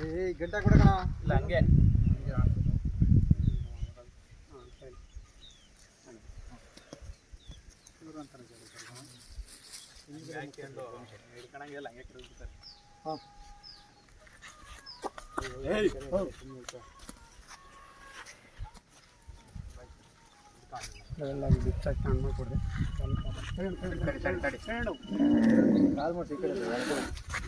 ಏ ಗಂಟೆ ಕೊಡಕಣ ಇಲ್ಲ ಹಂಗೆ. ಹಿಡ್ಕೊಳಂಗಿಲ್ಲ ಹಂಗೆ ಕಿರ್ಬಿಡ್ತಾರೆ. ಕಾಲು ಅಡ್ಡ ಹಾಕ್ಬಿಡ್ತದೆ ಕಾಲು ಕುಯ್ದಂಗೆ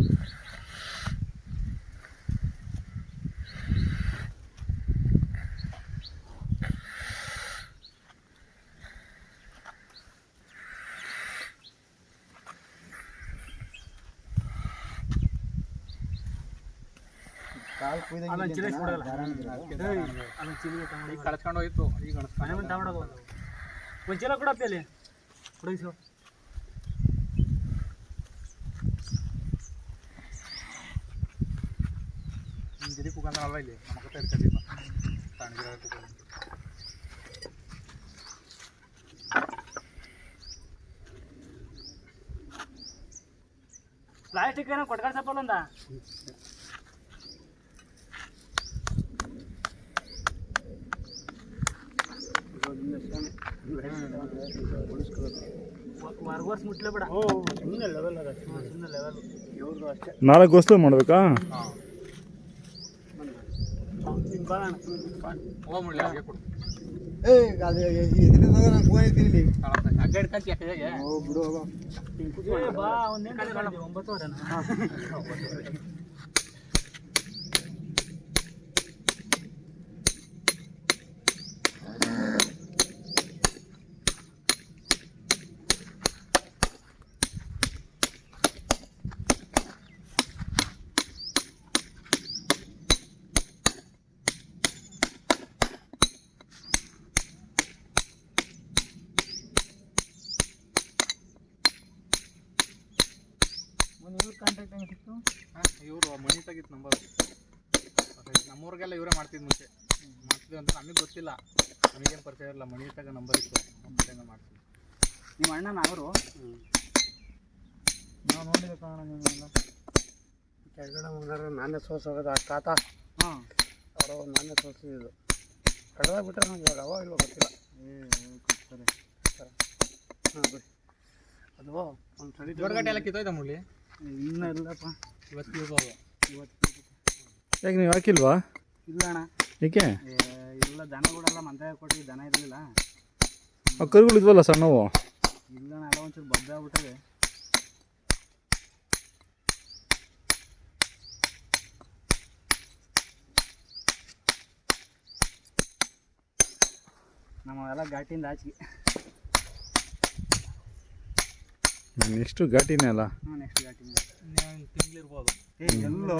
ಈಗ ಕಳ್ಸ್ಕೊಂಡು ಹೋಗಿತ್ತು. ಈಗ ಅನ್ಸ್ಕೊಂಡು ಒಂದು ಚೀಲ ಕೊಡಪ್ಪಿ ಅಲ್ಲಿ. ಹುಡುಗಿಸು. ನಿಮ್ ಜೊತೆ ಕೂಗಂದ ಅಲ್ವಾ ಇಲ್ಲಿ? ನಮ್ಮ ಕತೆ ಇಟ್ಕೊಂಡಿಲ್ಲ ತಣ್ಣಗಿರೋ. ಪ್ಲಾಸ್ಟಿಕ್ ಏನೋ ಕೊಟ್ಕೊಂಡು ಸಪ್ಪಲ್ಲ ಒಂದ ಮುಟ್ಲೇ ಬೇಡ ಸುಮ್ಮನೆ ಲೆವೆಲ್ ಅದ. ಸುಮ್ಮನೆ ಲೆವೆಲ್ ಇವ್ರದ್ದು ಅಷ್ಟೇ. ನಾಲ್ಕು ಗೋಸ್ಲು ಮಾಡಬೇಕಾ? ನಿಮ್ ಬಾಳಣ್ಣ ಹೋಗ್ ಮುಳ್ಳಿ ಹಂಗೆ ಕೊಡು ಏ ಅದು ಇದರಿಂದ ನಾನು ಫೋನ್ ಇದ್ದೀನಿ ಇಲ್ಲಿ ಕಾಣುತ್ತೆ. ಹಗ್ಗ ಹಿಡ್ಕೊಂತೀಯ ಕೈಯಾಗೆ ಓ ಬಿಡು ಹೋಗು. ಏ ಬಾ ಒಂದೇನು ಒಂಬತ್ತುವರೆನಾ ಕಾಂಟ್ಯಾಕ್ಟ್ ಹೆಂಗಿತ್ತು ಇವರು ಮನಿ ತೆಗಿತ್ತು ನಂಬರ್. ನಮ್ಮೂರಿಗೆಲ್ಲ ಇವರೇ ಮಾಡ್ತಿದ್ ಮುಂಚೆ. ಮಾಡ್ತಿದ್ವಿ ಅಂತ ನಮಗೆ ಗೊತ್ತಿಲ್ಲ. ನಮಗೇನು ಪರಿಚಯ ಇರಲ್ಲ ಮನಿ ತಗ ನಂಬರ್ ಇತ್ತು. ನಮ್ಮ ಮಾಡ್ತೀವಿ ನಿಮ್ಮ ಅಣ್ಣನ ಅವರು? ನಾವು ನೋಡಿದ ಕಾರಣ ನಿಮ್ಮೆಲ್ಲ ಕೆಳಗಡೆ ಬಂಗಾರ ನಾನೇ ಸೋಸೋದು ಆ ಕಾತ ಹಾಂ. ಅವರು ನಾನೇ ಸೋಸಿದ್ದು. ಕಡ್ದಾಗ ಬಿಟ್ಟರೆ ನಂಗೆ ಇವಾಗ ಅವ ಇಲ್ವ ಗೊತ್ತಿಲ್ಲ. ಸರಿ ಹಾಂ ಬಿಡಿ. ಅದು ಒಂದು ಸರಿ ಗಂಟೆ ಎಲ್ಲ ಕಿತ್ತೋಯ್ತಾ ಮುಳ್ಳಿ ಇನ್ನೂ ಇಲ್ಲಪ್ಪ. ಇವತ್ತು ಅದು ಇವತ್ತು ಯಾಕೆ ನೀವು ಹಾಕಿಲ್ವಾ? ಇಲ್ಲ ಅಣ್ಣ. ಏಕೆ? ಏ, ಇಲ್ಲ ದನಗಳೆಲ್ಲ ಮಂದ ಕೊಟ್ಟು ದನ ಇರಲಿಲ್ಲ. ಆ ಕರುಗಳು ಇದ್ವಲ್ಲ ಸಣ್ಣವು? ಇಲ್ಲ ಅಣ್ಣ ಎಲ್ಲ ಒಂಚೂರು ಬದ್ದ ನಮ್ಮ ನಮ್ಮವೆಲ್ಲ ಘಾಟಿಂದ ಆಚೆಗೆ. ಎಷ್ಟು ಘಾಟಿನೇ ಅಲ್ಲ? ನೆಕ್ಸ್ಟ್ ಇನ್ನೇನು ತಿಂಗಳಿರ್ಬೋದು. ಏ ಎಲ್ಲೋ?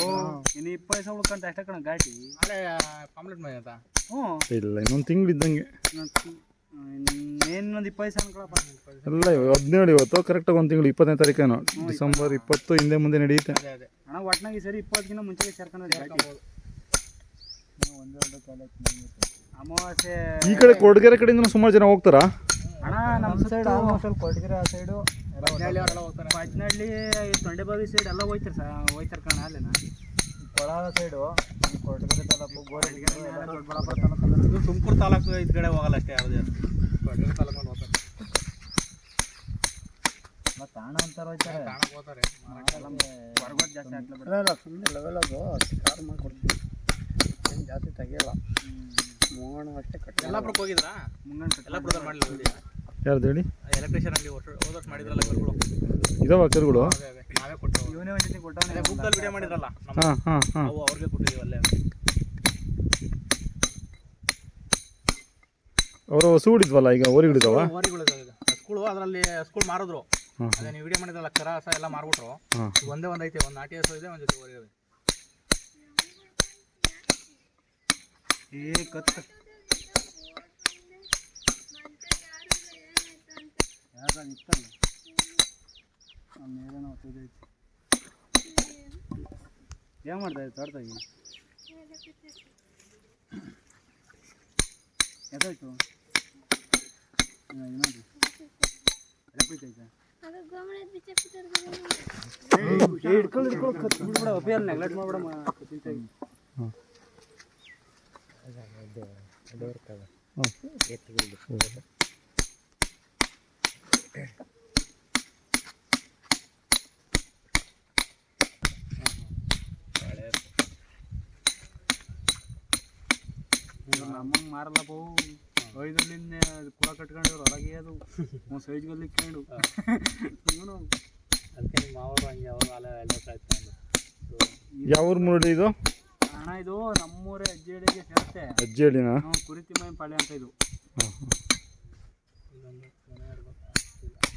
ಇನ್ನು ಇಪ್ಪತ್ತು ಪೈಸೆ ಉಳ್ಕಂತ ಅಷ್ಟೇ ಕಣ ಘಾಟಿ. ಅಲ್ಲೇ ಪಾಮ್ಲೆಟ್ ಮೈ ಅಂತ. ಹ್ಞೂ. ಇಲ್ಲ ಇನ್ನೊಂದು ತಿಂಗಳು ಇದ್ದಂಗೆ ಇನ್ನೊಂದು ಇಪ್ಪತ್ತು ಸಾವಿರ ಕಳಪ್ಪ ಎಲ್ಲ ಹದಿನೇಳು ಇವತ್ತು ಕರೆಕ್ಟಾಗಿ ಒಂದು ತಿಂಗಳು ಇಪ್ಪತ್ತನೇ ತಾರೀಕೇನು. ಡಿಸೆಂಬರ್ ಇಪ್ಪತ್ತು ಹಿಂದೆ ಮುಂದೆ ನಡೆಯುತ್ತೆ. ಅಣ್ಣ ಒಟ್ನಾಗ ಸರಿ ಇಪ್ಪತ್ತಕ್ಕಿಂತ ಮುಂಚೆಗೆ ಸೇರ್ಕೊಂಡ್ರೆ ಘಾಟಿ. ಸೇರ್ಕೊಬೋದು. ಅಮಾವಾಸ್ಯೆ. ಈ ಕಡೆ ಕೊಡಗೆರೆ ಕಡೆಯಿಂದ ಸುಮಾರು ಜನ ಹೋಗ್ತಾರಾ? ಅಣ್ಣ ನಮ್ಮ ಸೈಡ್ ಆಲ್ಮೋಸ್ಟ್ ಅಲ್ಲಿ ಕೊಟ್ಟಿದ್ರೆ ಆ ಸೈಡು ಪಂಚನಹಳ್ಳಿ ತೊಂಡೆಬಾವಿ ಸೈಡ್ ಎಲ್ಲ ಹೋಯ್ತಾರೆ ಸರ್ ಹೋಯ್ತಾರೆ ಕಣ ಅಲ್ಲೇನ? ಕೊಳಾಲ ಸೈಡು ಕೊಟ್ಟಿದ್ರೆ ತಾಲೂಕು ಗೋರೆಗೆ ದೊಡ್ಡಬಳ್ಳಾಪುರ ತಾಲೂಕು ಇದು ತುಮಕೂರು ತಾಲೂಕು ಇದ್ ಕಡೆ ಹೋಗಲ್ಲ ಅಷ್ಟೇ ಯಾವ್ದು ದೊಡ್ಡ ತಾಲೂಕು ಹೋಗ್ತಾರೆ. ಮತ್ತು ತಾಣ ಅಂತಾರೆ ಹೋಯ್ತಾರೆ ತಾಣಕ್ಕೆ ಹೋಗ್ತಾರೆ. ಹೊರಗೋದ್ ಜಾಸ್ತಿ ಆಗ್ಲೇ ಬಿಡ ಇಲ್ಲ ಸುಮ್ಮನೆ ಲೆವೆಲ್ ಅದು. ಕಾರ್ ಮಾಡಿಕೊಡ್ತೀವಿ ಏನು ಜಾಸ್ತಿ ತೆಗಿಯಲ್ಲ. ಮೂವಣ ಅಷ್ಟೇ ಕಟ್ಟಿ ಯಲ್ಲಾಪುರಕ್ಕೆ ಹೋಗಿದ್ರಾ? ಮುಂಗನ್ ಯಲ್ಲಾಪುರದಲ್ಲಿ ಮಾಡಲಿಲ್ಲ ಯಾರ್ದು ಹೇಳಿ? ಎಲೆಕ್ಟ್ರಿಷಿಯನ್ ಅಲ್ಲಿ ಹೋದ ವರ್ಷ ಮಾಡಿದ್ರಲ್ಲ ಕರುಗಳು. ಇದಾವ ಕರುಗಳು? ನಾವೇ ಕೊಟ್ಟು ಇವನೇ ಒಂದ್ ಜೊತೆ ಕೊಟ್ಟವನೇ ಅದೇ ಬುಕ್ದಲ್ಲಿ ವಿಡಿಯೋ ಮಾಡಿದ್ರಲ್ಲ ಹಾಂ ಹಾಂ ಹಾಂ. ಅವು ಅವ್ರಿಗೆ ಕೊಟ್ಟಿದ್ದೀವಿ ಅಲ್ಲೇ. ಅವರು ಹಸು ಹಿಡಿದ್ವಲ್ಲ ಈಗ ಓರಿಗಳಿದಾವ ಓರಿಗಳು ಸ್ಕೂಲ್ ಅದರಲ್ಲಿ ಸ್ಕೂಲ್ ಮಾರಿದ್ರು. ಅದೇ ನೀವು ವಿಡಿಯೋ ಮಾಡಿದ್ರಲ್ಲ ಕರಾಸ ಎಲ್ಲ ಮಾರ್ಬಿಟ್ರು. ಒಂದೇ ಒಂದು ಐತೆ ಒಂದು ನಾಟಿ ಹಸು ಇದೆ ಒಂದು ಜೊತೆ ಓರಿ ಇದೆ. ಏ ಕತ್ ಯಾವ್ದು ಇತ್ತಲ್ಲ? ಮೇಲೇನೋ ಹೊತ್ತೈತೆ ಏನು ಮಾಡ್ತಾ ಇತ್ತು ತೋಟದಾಗಿ? ಎದಾಯ್ತು ಇನ್ನೊಂದು? ಎಪ್ಪತ್ತೈತೆ ಹಿಡ್ಕೊಂಡು ಹಿಡ್ಕೊಂಡು ಕತ್ತು ಬಿಡ್ಬೇಡ ಒಪ್ಪಿಯಲ್ಲಿ ನೆಗ್ಲೆಕ್ಟ್ ಮಾಡ್ಬಿಡಮ್ಮ ಕತ್ತಿಂತಾಗಿ ನಮ್ಮಂಗೆ ಮಾರಲ್ಲಪ್ಪ. ಐದಲ್ಲಿಂದ ಕುಳ ಕಟ್ಕೊಂಡು ಹೊರಗೆ ಅದು. ಒಂದು ಸೈಜ್ಗಲ್ಲಿ ಇಕ್ಕೊಂಡು ಇವನು. ಅದಕ್ಕೆ ನಿಮ್ಮ ಮಾವರು ಹಂಗೆ ಅವರು ಅಲ್ಲ ಎಲ್ಲ ಸಾಯ್ತಾನೆ ಯಾವ ಊರು ಮುರಳಿ ಇದು? ಅಣ್ಣ ಇದು ನಮ್ಮೂರೇ ಅಜ್ಜಿಡಿಗೆ ಸೇರುತ್ತೆ ಅಜ್ಜಿಡಿನ ಕುರಿತಿ ಮೈ ಪಾಳ್ಯ ಅಂತ ಇದು ಇದೊಂದು ಮನೆ ಇರ್ಬೇಕು ಏ, ಜಾಸ್ತಿ ಅವು.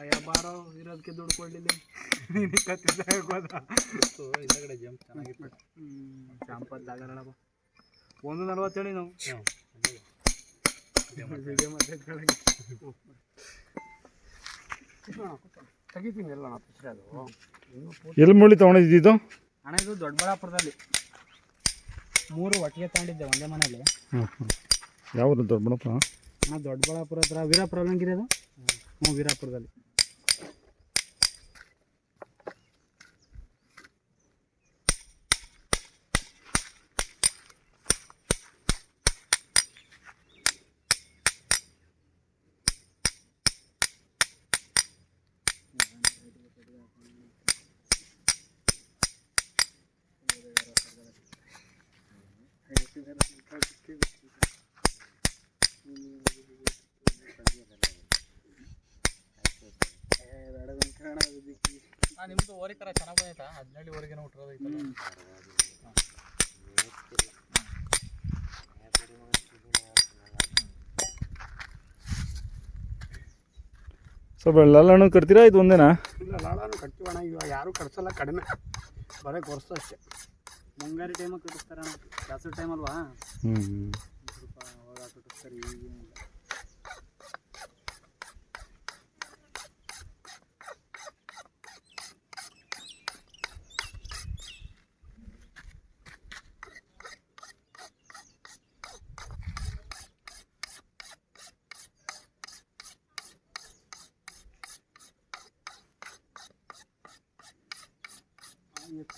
ಅಯ್ಯ ಬಾರೋ ಇರೋದಕ್ಕೆ ದುಡ್ಡು ಕೊಡ್ಲಿಲ್ಲ. ಸೊ ಹಿಂದಗಡೆ ಜಂಪ್ ಚೆನ್ನಾಗಿತ್ತು ಹ್ಞೂ ಚಾಂಪದ್ದಾಗಲ್ಲಪ್ಪ ಒಂದು ನಲ್ವತ್ತೇಳಿ ನಾವು ತೆಗಿತೀನಿ ಎಲ್ಲ ಅದು. ಎಲ್ಲಿ ಮುಳ್ಳಿ ತೊಗೊಂಡಿದ್ದು ಅಣ್ಣ ಇದು ದೊಡ್ಡಬಳ್ಳಾಪುರದಲ್ಲಿ. ಮೂರು ಒಟ್ಟಿಗೆ ತಗೊಂಡಿದ್ದೆ ಒಂದೇ ಮನೇಲಿ ಹಾಂ ಹಾಂ ಯಾವ ದೊಡ್ಡಬಳ್ಳಾಪುರ? ಅಣ್ಣ ದೊಡ್ಡಬಳ್ಳಾಪುರ ಹತ್ರ ವೀರಾಪುರ ಹಂಗಿರೋದು? ಅದು ಹ್ಞೂ ವೀರಾಪುರದಲ್ಲಿ. ಹಾಂ ನಿಮ್ಮದು ಓರಿ ಥರ ಚೆನ್ನಾಗಿ ಬಂದೈತಾ? ಹದಿನೇಳು ಓರಿಗೇನೋ ಸ್ವಲ್ಪ ಲಲ್ಲಣ್ಣು ಕಟ್ತೀರಾ? ಇದು ಒಂದೇನಾ? ಇಲ್ಲ ಲಾಳನು ಕಟ್ತೀವಣ್ಣ. ಇವಾಗ ಯಾರು ಕಟ್ಸಲ್ಲ ಕಡಿಮೆ. ಬರೀ ಕೊರ್ಸ ಅಷ್ಟೇ. ಮುಂಗಾರಿ ಟೈಮಾಗ ಕಟ್ಟಿಸ್ತಾರ ಜಾಸ್ತಿ ಟೈಮ್ ಅಲ್ವಾ? ಹ್ಞೂ ಸ್ವಲ್ಪ ಅವಾಗ ಕಟ್ಟಿಸ್ತಾರೆ ಈಗೇನಿಲ್ಲ.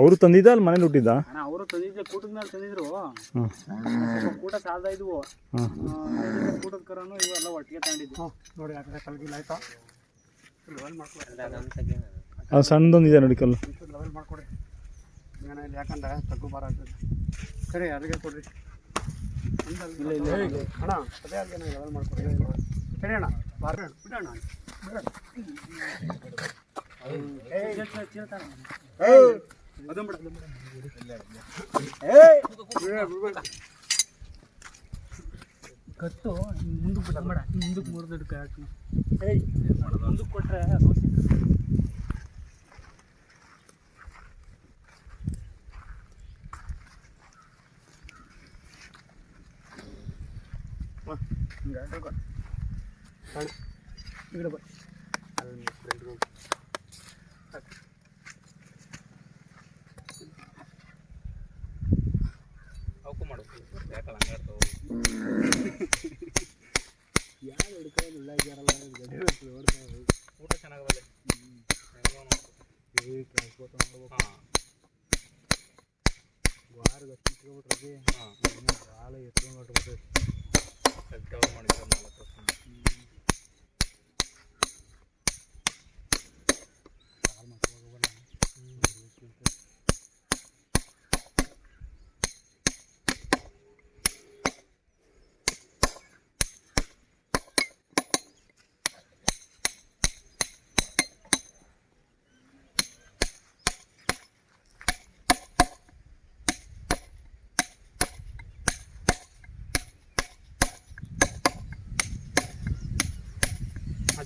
ಅವರು ತಂದಿದ್ದ ಅಲ್ಲಿ ಮನೇಲಿ ಹುಟ್ಟಿದ್ದ? ಅಣ್ಣ ಅವರು ತಂದಿದ್ದೆ ಕೂಟದ ಮೇಲೆ ತಂದಿದ್ರು. ಕೂಟ ಸಾಲದ ಇದ್ವು. ಕೂಟದ ಕರನು ಇವೆಲ್ಲ ಒಟ್ಟಿಗೆ ತಗೊಂಡಿದ್ವು. ನೋಡಿ ಆ ಕಡೆ ಕಲ್ಗಿಲ್ಲ ಆಯ್ತಾ? ಲೆವೆಲ್ ಮಾಡ್ಕೊಡಿ. ಅದು ಸಣ್ಣದೊಂದಿದೆ ನೋಡಿ ಕಲ್ಲು. ಲೆವೆಲ್ ಮಾಡ್ಕೊಡಿ. ಏನ ಇಲ್ಲಿ ಯಾಕಂದ್ರೆ ತಗ್ಗು ಬಾರ ಆಗ್ತದೆ. ಸರಿ ಅಲ್ಲಿಗೆ ಕೊಡ್ರಿ. ಇಲ್ಲ ಇಲ್ಲ ಅಣ್ಣ ಅದೇ ಅಲ್ಲಿಗೆ ಲೆವೆಲ್ ಮಾಡ್ಕೊಡಿ. ಸರಿ ಅಣ್ಣ. ಬಾರ ಬಿಡೋಣ ಬಿಡೋಣ. ಕತ್ತು ಮುಂದಕ್ಕೆ ಬಿಡ ಬೇಡ ಮುಂದಕ್ಕೆ ಮುರಿದಿಡ್ ಕೈ ಹಾಕಿ ಮುಂದಕ್ಕೆ ಕೊಟ್ಟರೆ ಹಿಂಗೆ ಈ ಫ್ರೆಂಡ್ ಬಾ ಅವಕ್ಕೂ ಮಾಡ್ಬೇಕು ಯಾಕಲ್ಲ ಹಂಗೆ ಆಡ್ತಾವೆ ಯಾರು ಹಿಡ್ಕೊಂಡು ಉಳ್ಳಾಗ್ಯಾರಲ್ಲ ಗಡಿ ಹೊಡ್ತಾವೆ ಊಟ ಚೆನ್ನಾಗಲ್ಲ ಟ್ರಾನ್ಸ್ಪೋರ್ಟ್ ನೋಡ್ಬೇಕು ಹಾಂ. ವಾರಕ್ಕೆ ಹತ್ತು ಇಟ್ಕೊಬಿಟ್ರೆ ಹಾಂ ಭಾಳ ಎತ್ಕೊಂಡು ಹೊಟ್ಬಿಟ್ಟು ಕವರ್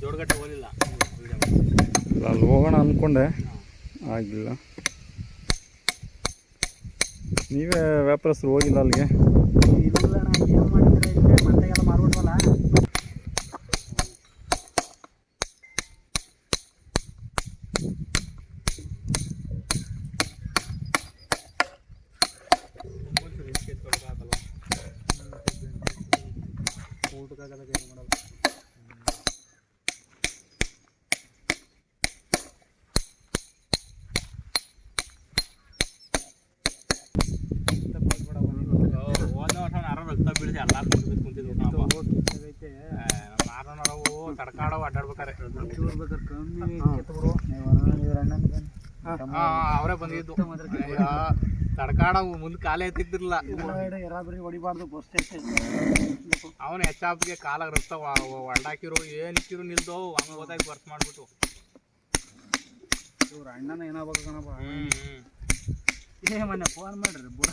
ಆ ಜೋಡಗಟ್ಟೆ ಹೋಗಲಿಲ್ಲ. ಅಲ್ಲಿ ಹೋಗೋಣ ಅಂದ್ಕೊಂಡೆ ಆಗಿಲ್ಲ. ನೀವೇ ವ್ಯಾಪಾರಸ್ಥರು ಹೋಗಿಲ್ಲ ಅಲ್ಲಿಗೆ? ಇಲ್ಲ ನಾ ಏನು ಮಾಡಿದ್ರೆ ಇಲ್ಲೇ ಮಂಟೆಗೆಲ್ಲ ಮಾರ್ಬಿಟ್ವಲ್ಲ. ಎಲ್ಲ ಕುಂತಿದ್ದು ಕುಂತಿದ್ವು ಕಣಪ್ಪ ಐತೆ ನಾರ ನಾವು ತಡ್ಕಾಡವು ಅಡ್ಡಾಡ್ಬೇಕಾರೆ ಅವರೇ ಬಂದಿದ್ದು. ತಡ್ಕಾಡವು ಮುಂದೆ ಕಾಲೇ ಎತ್ತಿದ್ದಿರಲ್ಲ ಎರಾಬರಿ ಹೊಡಿಬಾರ್ದು ಅವನು ಹೆಚ್ಚಾಪಿಗೆ ಕಾಲಾಗ ರಕ್ತ ಒಳ್ಳಾಕಿರು ಏನ್ ಇಕ್ಕಿರು ನಿಲ್ದವು ಹಂಗ ಹೋದಾಗ ಬರ್ತ್ ಮಾಡ್ಬಿಟ್ಟು. ಇವ್ರ ಅಣ್ಣನ ಏನಾಗ್ಬೇಕು ಏ ಮೊನ್ನೆ ಫೋನ್ ಮಾಡ್ರಿ ಬುಡ.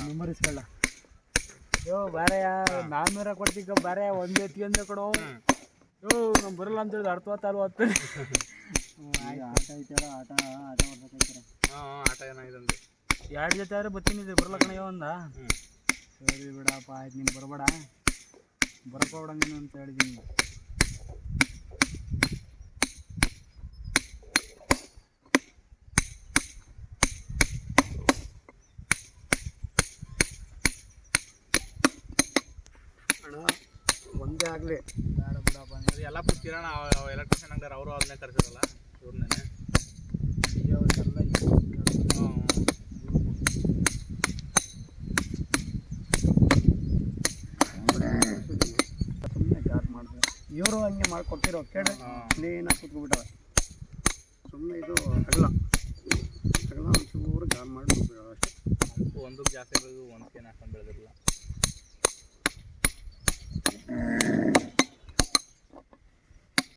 ನಂಬರ್ ಇಸ್ಕೊಳ್ಳ ಯೋ ಬಾರಯ್ಯ ನಾನ್ನೂರ ಕೊಡ್ತಿಕ್ಕ ಬಾರೆ ಒಂದು ಎತ್ಕೊಂಡೆ ಕೊಡು. ಯೋ ನಮ್ ಬರಲ್ಲ ಅಂತ ಹೇಳಿದ ಅರ್ಥ ಆತಾರು ಆಟ ಐತಲ್ಲ ಆಟ ಆಟ ಮಾಡ್ಬೇಕೈತರ ಹಾ ಆಟ ಏನಾಗಿದೆ ಎರಡು ಜೊತೆ ಆದ್ರೆ ಬತ್ತೀನಿ ಬರಲ್ಲ ಕಣಯ್ಯ ಒಂದ. ಸರಿ ಬಿಡಪ್ಪ ಆಯ್ತು ನೀನು ಬರಬೇಡ. ಬರಕೋಬೇಡ ನೀನು ಅಂತ ಹೇಳಿದ್ದೀನಿ ಅಣ್ಣ ಅದು ಎಲ್ಲ ಕಿರಣ ಎಲೆಕ್ಟ್ರಿಷಿಯನ್ ಅಂಗಡಿ ಅವರು ಅದನ್ನೇ ಕರ್ಸಿರಲ್ಲ ಇವ್ರನ್ನೇ. ಎಲ್ಲ ಸುಮ್ಮನೆ ಚಾರ್ಜ್ ಮಾಡಿದೆ. ಇವರು ಹಂಗೆ ಮಾಡ್ಕೊಟ್ಟಿರೋ ಕೇಳಿ ಕ್ಲೀನಾಗಿ ಕೂತ್ಕೊಬಿಟ್ಟವೆ ಸುಮ್ಮನೆ ಇದು ಅಗಲ. ಅಗಲ ಒಂಚೂರು ಜಾರ್ ಮಾಡಿ ಅಷ್ಟೇ. ಒಂದು ಒಂದಕ್ಕೆ ಜಾಸ್ತಿ ಬೆಳೆದು ಒಂದಕ್ಕೆ ಹಾಕೊಂಡು ಬೆಳೆದಿರಲ್ಲ うん。